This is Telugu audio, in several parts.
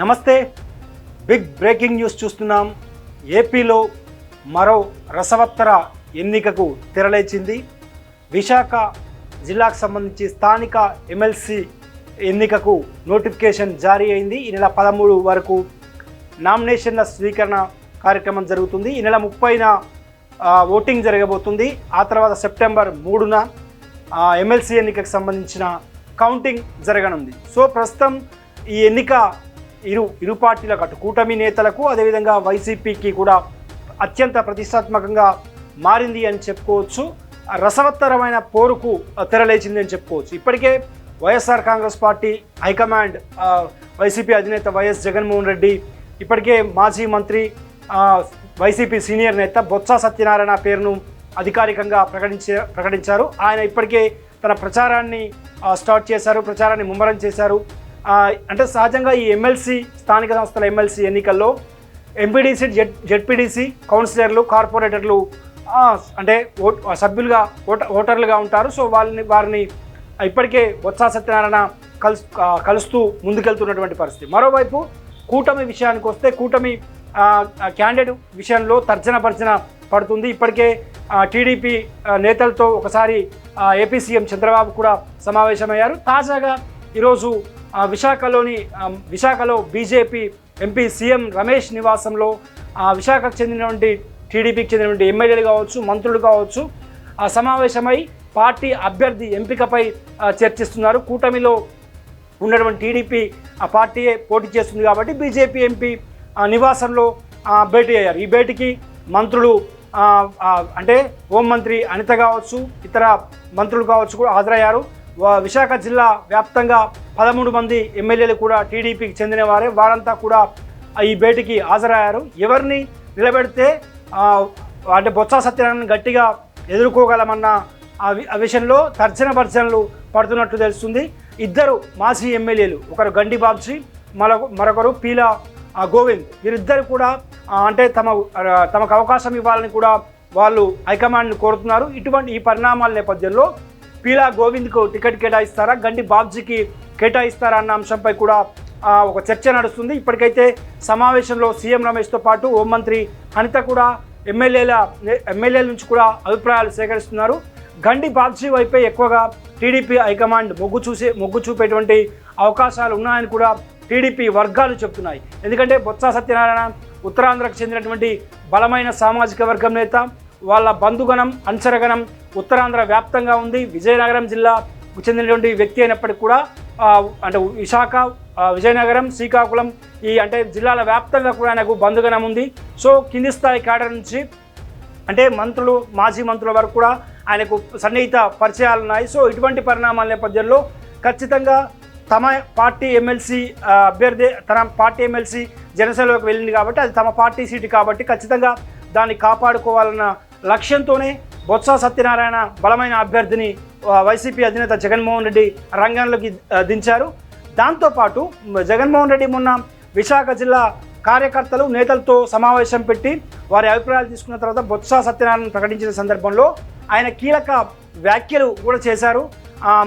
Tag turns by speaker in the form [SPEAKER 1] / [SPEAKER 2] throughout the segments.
[SPEAKER 1] నమస్తే. బిగ్ బ్రేకింగ్ న్యూస్ చూస్తున్నాం. ఏపీలో మరో రసవత్తర ఎన్నికకు తెరలేచింది. విశాఖ జిల్లాకు సంబంధించి స్థానిక ఎమ్మెల్సీ ఎన్నికకు నోటిఫికేషన్ జారీ అయింది. ఈ నెల పదమూడు వరకు నామినేషన్ల స్వీకరణ కార్యక్రమం జరుగుతుంది. ఈ నెల ముప్పైన ఓటింగ్ జరగబోతుంది. ఆ తర్వాత సెప్టెంబర్ మూడున ఎమ్మెల్సీ ఎన్నికకు సంబంధించిన కౌంటింగ్ జరగనుంది. సో ప్రస్తుతం ఈ ఎన్నిక ఇరు ఇరు పార్టీలకు అటు కూటమి నేతలకు అదేవిధంగా వైసీపీకి కూడా అత్యంత ప్రతిష్టాత్మకంగా మారింది అని చెప్పుకోవచ్చు. రసవత్తరమైన పోరుకు తెరలేచింది అని చెప్పుకోవచ్చు. ఇప్పటికే YSR Congress party high command YCP అధినేత వైఎస్ జగన్మోహన్ రెడ్డి ఇప్పటికే మాజీ మంత్రి వైసీపీ సీనియర్ నేత బొత్స సత్యనారాయణ పేరును అధికారికంగా ప్రకటించే ప్రకటించారు. ఆయన ఇప్పటికే తన ప్రచారాన్ని స్టార్ట్ చేశారు ప్రచారాన్ని ముమ్మరం చేశారు. అంటే సహజంగా ఈ ఎమ్మెల్సీ స్థానిక సంస్థల ఎమ్మెల్సీ ఎన్నికల్లో ఎంపీడీసీ జెడ్ జెడ్పీడీసీ కౌన్సిలర్లు కార్పొరేటర్లు అంటే ఓట్ సభ్యులుగా ఓట ఓటర్లుగా ఉంటారు. సో వాళ్ళని వారిని ఇప్పటికే బొత్స సత్యనారాయణ కలుసు కలుస్తూ ముందుకెళ్తున్నటువంటి పరిస్థితి. మరోవైపు కూటమి విషయానికి వస్తే కూటమి క్యాండిడేట్ విషయంలో తర్జన భర్జన పడుతుంది. ఇప్పటికే టీడీపీ నేతలతో ఒకసారి ఏపీ సీఎం చంద్రబాబు కూడా సమావేశమయ్యారు. తాజాగా ఈరోజు విశాఖలోని విశాఖలో బీజేపీ ఎంపీ సీఎం రమేష్ నివాసంలో ఆ, విశాఖకు చెందినటువంటి టీడీపీకి చెందినటువంటి ఎమ్మెల్యేలు కావచ్చు మంత్రులు కావచ్చు ఆ, సమావేశమై పార్టీ అభ్యర్థి ఎంపికపై చర్చిస్తున్నారు. కూటమిలో ఉన్నటువంటి టీడీపీ ఆ పార్టీయే పోటీ చేస్తుంది కాబట్టి బీజేపీ ఎంపీ ఆ, నివాసంలో భేటీ అయ్యారు. ఈ భేటీకి మంత్రులు అంటే హోంమంత్రి అనిత కావచ్చు ఇతర మంత్రులు కావచ్చు కూడా హాజరయ్యారు. విశాఖ జిల్లా వ్యాప్తంగా పదమూడు మంది ఎమ్మెల్యేలు కూడా టీడీపీకి చెందిన వారే వారంతా కూడా ఈ భేటీకి హాజరయ్యారు. ఎవరిని నిలబెడితే అంటే బొత్స సత్యనారాయణ గట్టిగా ఎదుర్కోగలమన్న ఆ విషయంలో తర్జన భర్జనలు పడుతున్నట్లు తెలుస్తుంది. ఇద్దరు మాజీ ఎమ్మెల్యేలు ఒకరు గండి బాబ్జీ మరొక మరొకరు పీలా గోవింద్. వీరిద్దరు కూడా అంటే తమ తమకు అవకాశం ఇవ్వాలని కూడా వాళ్ళు హైకమాండ్ని కోరుతున్నారు. ఇటువంటి ఈ పరిణామాల నేపథ్యంలో పీలా గోవింద్కు టికెట్ కేటాయిస్తారా? గండి బాబ్జీకి కేటాయిస్తారా అన్న అంశంపై కూడా ఒక చర్చ నడుస్తుంది. ఇప్పటికైతే సమావేశంలో సీఎం రమేష్తో పాటు హోంమంత్రి అనిత కూడా ఎమ్మెల్యేల ఎమ్మెల్యేల నుంచి కూడా అభిప్రాయాలు సేకరిస్తున్నారు. గండి బాబ్జీ వైపే ఎక్కువగా టీడీపీ హైకమాండ్ మొగ్గు చూసే మొగ్గు చూపేటువంటి అవకాశాలు ఉన్నాయని కూడా టీడీపీ వర్గాలు చెబుతున్నాయి ఎందుకంటే బొత్స సత్యనారాయణ ఉత్తరాంధ్రకు చెందినటువంటి బలమైన సామాజిక వర్గం నేత వాళ్ళ బంధుగణం అంచరగణం ఉత్తరాంధ్ర వ్యాప్తంగా ఉంది. విజయనగరం జిల్లాకు చెందినటువంటి వ్యక్తి అయినప్పటికీ కూడా అంటే విశాఖ విజయనగరం శ్రీకాకుళం ఈ అంటే జిల్లాల వ్యాప్తంగా కూడా ఆయనకు బంధుగణం ఉంది. సో కింది స్థాయి క్యాడర్ నుంచి అంటే మంత్రులు మాజీ మంత్రుల వరకు కూడా ఆయనకు సన్నిహిత పరిచయాలు ఉన్నాయి. సో ఇటువంటి పరిణామాల నేపథ్యంలో ఖచ్చితంగా తమ పార్టీ ఎమ్మెల్సీ అభ్యర్థి తన పార్టీ ఎమ్మెల్సీ జనసేనలోకి వెళ్ళింది కాబట్టి అది తమ పార్టీ సీటు కాబట్టి ఖచ్చితంగా దాన్ని కాపాడుకోవాలన్న లక్ష్యంతోనే బొత్స సత్యనారాయణ బలమైన అభ్యర్థిని వైసీపీ అధినేత జగన్మోహన్ రెడ్డి రంగంలోకి దించారు. దాంతోపాటు జగన్మోహన్ రెడ్డి మొన్న విశాఖ జిల్లా కార్యకర్తలు నేతలతో సమావేశం పెట్టి వారి అభిప్రాయాలు తీసుకున్న తర్వాత బొత్స సత్యనారాయణ ప్రకటించిన సందర్భంలో ఆయన కీలక వ్యాఖ్యలు కూడా చేశారు.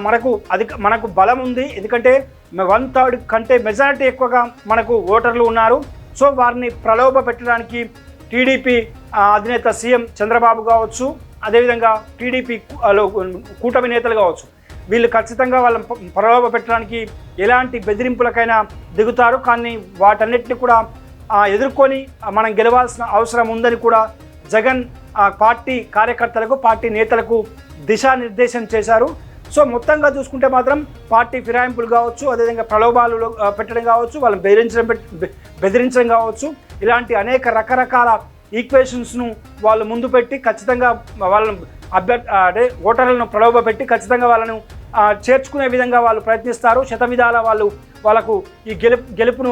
[SPEAKER 1] మనకు అధిక మనకు బలం ఉంది. ఎందుకంటే వన్ థర్డ్ కంటే మెజారిటీ ఎక్కువగా మనకు ఓటర్లు ఉన్నారు. సో వారిని ప్రలోభ పెట్టడానికి టీడీపీ అధినేత సీఎం చంద్రబాబు కావచ్చు అదేవిధంగా టీడీపీ కూటమి నేతలు కావచ్చు. వీళ్ళు ఖచ్చితంగా వాళ్ళని ప్రలోభ పెట్టడానికి ఎలాంటి బెదిరింపులకైనా దిగుతారు. కానీ వాటన్నిటిని కూడా ఎదుర్కొని మనం గెలవాల్సిన అవసరం ఉందని కూడా జగన్ పార్టీ కార్యకర్తలకు పార్టీ నేతలకు దిశానిర్దేశం చేశారు. సో మొత్తంగా చూసుకుంటే మాత్రం పార్టీ ఫిరాయింపులు కావచ్చు అదేవిధంగా ప్రలోభాలు పెట్టడం కావచ్చు వాళ్ళని బెదిరించడం బెదిరించడం కావచ్చు. ఇలాంటి అనేక రకరకాల ఈక్వేషన్స్ను వాళ్ళు ముందు పెట్టి ఖచ్చితంగా వాళ్ళను అభ్యర్థి అంటే ఓటర్లను ప్రలోభపెట్టి ఖచ్చితంగా వాళ్ళను చేర్చుకునే విధంగా వాళ్ళు ప్రయత్నిస్తారు. శతవిధాల వాళ్ళు వాళ్ళకు ఈ గెలుపు గెలుపును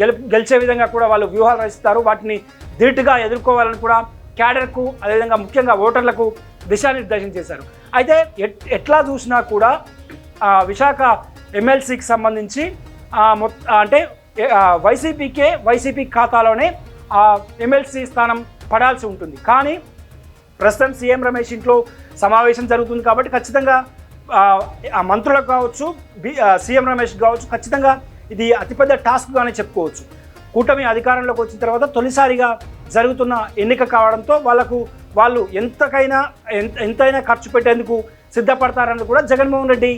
[SPEAKER 1] గెలుపు గెలిచే విధంగా కూడా వాళ్ళు వ్యూహాలు రచిస్తారు. వాటిని ధీటుగా ఎదుర్కోవాలని కూడా క్యాడర్కు అదేవిధంగా ముఖ్యంగా ఓటర్లకు దిశానిర్దేశం చేశారు. అయితే ఎట్ ఎట్లా చూసినా కూడా విశాఖ ఎమ్మెల్సీకి సంబంధించి ఆ, అంటే వైసీపీకే వైసీపీ ఖాతాలోనే ఆ ఎమ్మెల్సీ స్థానం పడాల్సి ఉంటుంది. కానీ ప్రస్తుతం సీఎం రమేష్ ఇంట్లో సమావేశం జరుగుతుంది కాబట్టి ఖచ్చితంగా ఆ, మంత్రులకు కావచ్చు బి సీఎం రమేష్ కావచ్చు ఖచ్చితంగా ఇది అతిపెద్ద టాస్క్గానే చెప్పుకోవచ్చు. కూటమి అధికారంలోకి వచ్చిన తర్వాత తొలిసారిగా జరుగుతున్న ఎన్నిక కావడంతో వాళ్ళకు వాళ్ళు ఎంతకైనా ఎంత ఎంతైనా ఖర్చు పెట్టేందుకు సిద్ధపడతారని కూడా జగన్మోహన్ రెడ్డి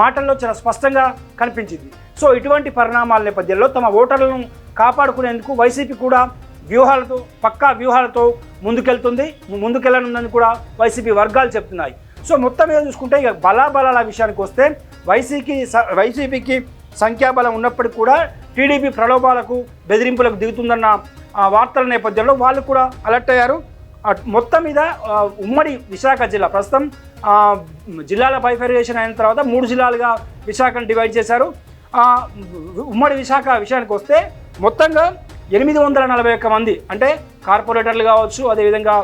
[SPEAKER 1] మాటల్లో చాలా స్పష్టంగా కనిపించింది. సో ఇటువంటి పరిణామాల నేపథ్యంలో తమ ఓటర్లను కాపాడుకునేందుకు వైసీపీ కూడా వ్యూహాలతో పక్కా వ్యూహాలతో ముందుకెళ్తుంది. ముందుకెళ్ళనుందని కూడా వైసీపీ వర్గాలు చెప్తున్నాయి. సో మొత్తం మీద చూసుకుంటే ఇక బలాబలాల విషయానికి వస్తే వైసీపీ వైసీపీకి సంఖ్యాబలం ఉన్నప్పటికీ కూడా టీడీపీ ప్రలోభాలకు బెదిరింపులకు దిగుతుందన్న వార్తల నేపథ్యంలో వాళ్ళు కూడా అలర్ట్ అయ్యారు. మొత్తం మీద ఉమ్మడి విశాఖ జిల్లా ప్రస్తుతం జిల్లాల బైఫర్గేషన్ అయిన తర్వాత మూడు జిల్లాలుగా విశాఖను డివైడ్ చేశారు. ఉమ్మడి విశాఖ విషయానికి వస్తే మొత్తంగా ఎనిమిది వందల నలభై ఒక్క మంది అంటే కార్పొరేటర్లు కావచ్చు అదేవిధంగా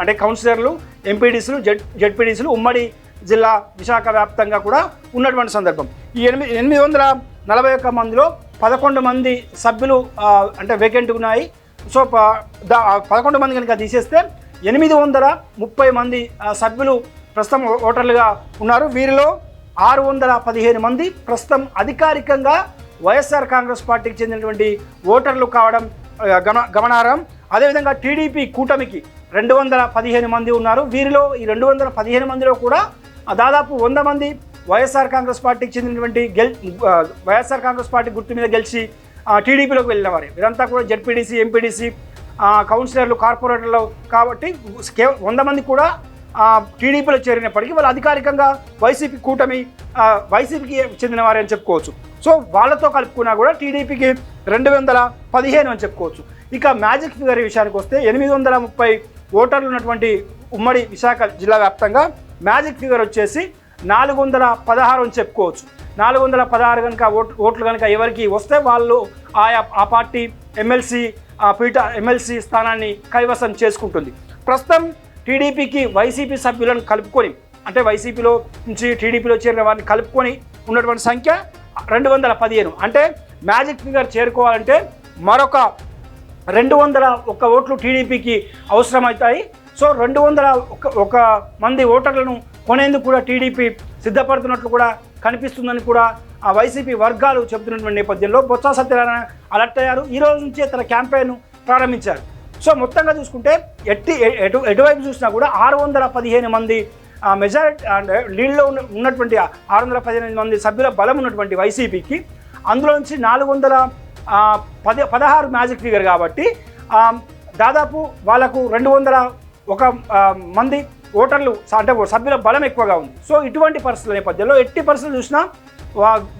[SPEAKER 1] అంటే కౌన్సిలర్లు ఎంపీడీసీలు జెడ్ జెడ్పీడీసీలు ఉమ్మడి జిల్లా విశాఖ వ్యాప్తంగా కూడా ఉన్నటువంటి సందర్భం. ఈ ఎనిమిది ఎనిమిది వందల నలభై ఒక్క మందిలో పదకొండు మంది సభ్యులు అంటే వేకెంట్ ఉన్నాయి. సో పదకొండు మంది కనుక తీసేస్తే ఎనిమిది వందల ముప్పై మంది సభ్యులు ప్రస్తుతం ఓటర్లుగా ఉన్నారు. వీరిలో ఆరు వందల పదిహేను మంది ప్రస్తుతం అధికారికంగా వైఎస్ఆర్ కాంగ్రెస్ పార్టీకి చెందినటువంటి ఓటర్లు కావడం గమ గమనార్హం. అదేవిధంగా టీడీపీ కూటమికి రెండు వందల పదిహేను మంది ఉన్నారు. వీరిలో ఈ రెండు వందల పదిహేను మందిలో కూడా దాదాపు వంద మంది వైఎస్ఆర్ కాంగ్రెస్ పార్టీకి చెందినటువంటి గెల్ వైఎస్ఆర్ కాంగ్రెస్ పార్టీ గుర్తు మీద గెలిచి ఆ, టీడీపీలోకి వెళ్ళిన వారు. వీరంతా కూడా జెడ్పీడీసీ ఎంపీడీసీ కౌన్సిలర్లు కార్పొరేటర్లు కాబట్టి కేవలం వంద మంది కూడా టీడీపీలో చేరినప్పటికీ వాళ్ళు అధికారికంగా వైసీపీ కూటమి వైసీపీకి చెందిన వారే అని చెప్పుకోవచ్చు. సో వాళ్ళతో కలుపుకున్నా కూడా టీడీపీకి రెండు వందల పదిహేను అని చెప్పుకోవచ్చు. ఇక మ్యాజిక్ ఫిగర్ విషయానికి వస్తే ఎనిమిది వందల ముప్పై ఓటర్లు ఉన్నటువంటి ఉమ్మడి విశాఖ జిల్లా వ్యాప్తంగా మ్యాజిక్ ఫిగర్ వచ్చేసి నాలుగు వందల పదహారు అని చెప్పుకోవచ్చు. నాలుగు వందల పదహారు కనుక ఓట్ ఓట్లు కనుక ఎవరికి వస్తే వాళ్ళు ఆయా ఆ పార్టీ ఎమ్మెల్సీ పీఠ ఎమ్మెల్సీ స్థానాన్ని కైవసం చేసుకుంటుంది. ప్రస్తుతం టీడీపీకి వైసీపీ సభ్యులను కలుపుకొని అంటే వైసీపీలో నుంచి టీడీపీలో చేరిన వారిని కలుపుకొని ఉన్నటువంటి సంఖ్య రెండు వందల పదిహేను. అంటే మ్యాజిక్ ఫిగర్ చేరుకోవాలంటే మరొక రెండు వందల ఒక్క ఓట్లు టీడీపీకి అవసరమవుతాయి. సో రెండు వందల ఒక ఒక మంది ఓటర్లను కొనేందుకు కూడా టీడీపీ సిద్ధపడుతున్నట్లు కూడా కనిపిస్తుందని కూడా ఆ వైసీపీ వర్గాలు చెబుతున్నటువంటి నేపథ్యంలో బొత్స సత్యనారాయణ అలర్ట్ అయ్యారు. ఈ రోజు నుంచే తన క్యాంపెయిన్ ప్రారంభించారు. సో మొత్తంగా చూసుకుంటే ఎట్టి ఎటు ఎటువైపు చూసినా కూడా ఆరు వందల పదిహేను మంది మెజారిటీ అంటే లీడ్లో ఉన్న ఉన్నటువంటి ఆరు వందల పదిహేను మంది సభ్యుల బలం ఉన్నటువంటి వైసీపీకి అందులో నుంచి నాలుగు వందల పది పదహారు మ్యాజిక్ ఫిగర్ కాబట్టి దాదాపు వాళ్ళకు రెండు వందల ఒక మంది ఓటర్లు అంటే సభ్యుల బలం ఎక్కువగా ఉంది. సో ఇటువంటి పరిస్థితుల నేపథ్యంలో ఎట్టి పరిస్థితులు చూసినా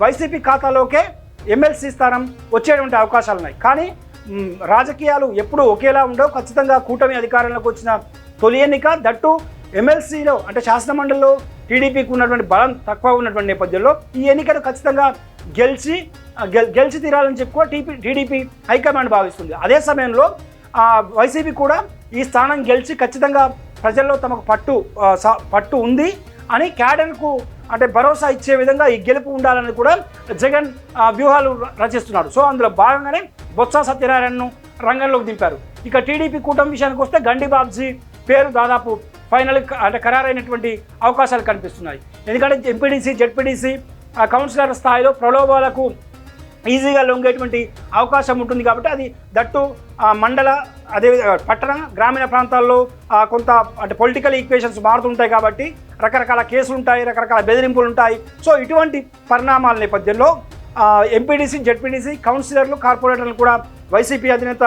[SPEAKER 1] వైసీపీ ఖాతాలోకే ఎమ్మెల్సీ స్థానం వచ్చేటువంటి అవకాశాలు ఉన్నాయి. కానీ రాజకీయాలు ఎప్పుడూ ఒకేలా ఉండవు. ఖచ్చితంగా కూటమి అధికారంలోకి వచ్చిన తొలి ఎన్నిక దట్టు ఎమ్మెల్సీలో అంటే శాసనమండలిలో టీడీపీకి ఉన్నటువంటి బలం తక్కువ ఉన్నటువంటి నేపథ్యంలో ఈ ఎన్నికను ఖచ్చితంగా గెలిచి గెల్ గెలిచి తీరాలని చెప్పి కూడా టీపీ టీడీపీ హైకమాండ్ భావిస్తుంది. అదే సమయంలో వైసీపీ కూడా ఈ స్థానం గెలిచి ఖచ్చితంగా ప్రజల్లో తమకు పట్టు పట్టు ఉంది అని క్యాడర్కు అంటే భరోసా ఇచ్చే విధంగా ఈ గెలుపు ఉండాలని కూడా జగన్ వ్యూహాలు ర- రచిస్తున్నాడు. సో అందులో భాగంగానే బొత్స సత్యనారాయణను రంగంలోకి దింపారు. ఇక టీడీపీ కూటమి విషయానికి వస్తే గండి బాబ్జీ పేరు దాదాపు ఫైనల్ అంటే ఖరారైనటువంటి అవకాశాలు కనిపిస్తున్నాయి. ఎందుకంటే ఎంపీడీసీ జెడ్పీడీసీ కౌన్సిలర్ స్థాయిలో ప్రలోభాలకు ఈజీగా లొంగేటువంటి అవకాశం ఉంటుంది కాబట్టి అది దట్టు మండల అదే పట్టణ గ్రామీణ ప్రాంతాల్లో కొంత అంటే పొలిటికల్ ఈక్వేషన్స్ మారుతుంటాయి కాబట్టి రకరకాల కేసులు ఉంటాయి రకరకాల బెదిరింపులు ఉంటాయి. సో ఇటువంటి పరిణామాల నేపథ్యంలో ఎంపీడీసీ జెడ్పీడీసీ కౌన్సిలర్లు కార్పొరేటర్లు కూడా వైసీపీ అధినేత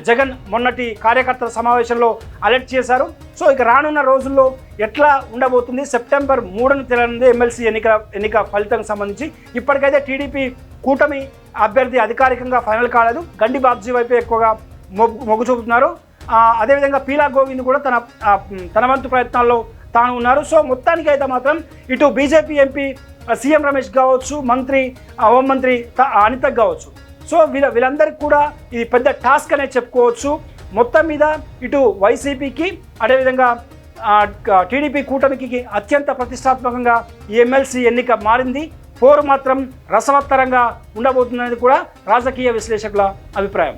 [SPEAKER 1] జగన్ మొన్నటి కార్యకర్తల సమావేశంలో అలర్ట్ చేశారు. సో ఇక రానున్న రోజుల్లో ఎట్లా ఉండబోతుంది? సెప్టెంబర్ మూడున తెలియనుంది ఎమ్మెల్సీ ఎన్నిక ఎన్నిక ఫలితం సంబంధించి ఇప్పటికైతే టీడీపీ కూటమి అభ్యర్థి అధికారికంగా ఫైనల్ కాలేదు. గండి బాబ్జీ వైపే ఎక్కువగా మొగ్గు మొగ్గు చూపుతున్నారు. అదేవిధంగా పీలా గోవింద్ కూడా తన తన వంతు ప్రయత్నాల్లో తాను ఉన్నారు. సో మొత్తానికి అయితే మాత్రం ఇటు బీజేపీ ఎంపీ సీఎం రమేష్ కావచ్చు మంత్రి హోంమంత్రి త- అనితక్ కావచ్చు. సో వీళ్ళ వీళ్ళందరికీ కూడా ఇది పెద్ద టాస్క్ అనే చెప్పుకోవచ్చు. మొత్తం మీద ఇటు వైసీపీకి అదేవిధంగా టీడీపీ కూటమికి అత్యంత ప్రతిష్టాత్మకంగా ఎమ్మెల్సీ ఎన్నిక మారింది. పోరు మాత్రం రసవత్తరంగా ఉండబోతుందనేది కూడా రాజకీయ విశ్లేషకుల అభిప్రాయం.